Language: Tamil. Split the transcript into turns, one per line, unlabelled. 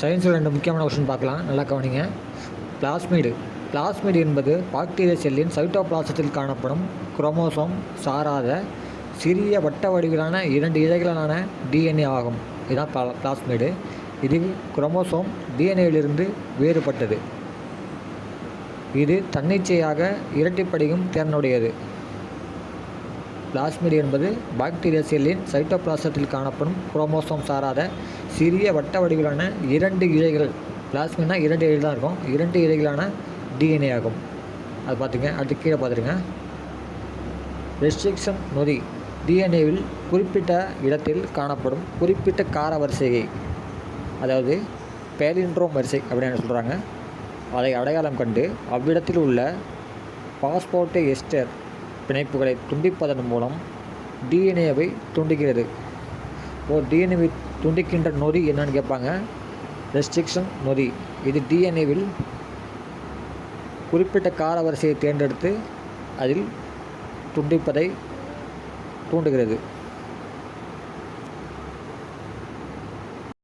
சயின்ஸில் ரெண்டு முக்கியமான கொஷின் பார்க்கலாம். நல்லா கவனிங்க. பிளாஸ்மிடு பிளாஸ்மிடு என்பது பாக்டீரியா செல்லின் சைட்டோபிளாசத்தில் காணப்படும் குரோமோசோம் சாராத சிறிய வட்ட வடிவிலான இரண்டு இழைகளான டிஎன்ஏ ஆகும். இதுதான் பிளா பிளாஸ்மிடு இது குரோமோசோம் டிஎன்ஏயிலிருந்து வேறுபட்டது. இது தன்னிச்சையாக இரட்டிப்படியும் திறனுடையது. பிளாஸ்மிடு என்பது பாக்டீரியா செல்லின் சைட்டோபிளாசத்தில் காணப்படும் குரோமோசோம் சாராத சிறிய வட்ட வடிவிலான இரண்டு இழைகள். பிளாஸ்மிட்னா இரண்டு இழை தான் இருக்கும். இரண்டு இழைகளான டிஎன்ஏ ஆகும். அது பார்த்துங்க. அடுத்து கீழே பார்த்துருங்க. ரெஸ்ட்ரிக்ஷன் நொதி. டிஎன்ஏவில் குறிப்பிட்ட இடத்தில் காணப்படும் குறிப்பிட்ட கார வரிசையை அதாவது பேலின்ட்ரோம் வரிசை அப்படின்னு சொல்கிறாங்க அதை அடையாளம் கண்டு அவ்விடத்தில் உள்ள பாஸ்போர்ட்டு எஸ்டர் பிணைப்புகளை துண்டிப்பதன் மூலம் டிஎன்ஏவை துண்டிக்கிறது ஓ டிஎன்ஏவை துண்டிக்கின்ற நொதி என்னன்னு கேட்பாங்க. ரெஸ்ட்ரிக்ஷன் நொதி. இது டிஎன்ஏவில் குறிப்பிட்ட கால வரிசையை தேர்ந்தெடுத்து அதில் துண்டிப்பதை தூண்டுகிறது.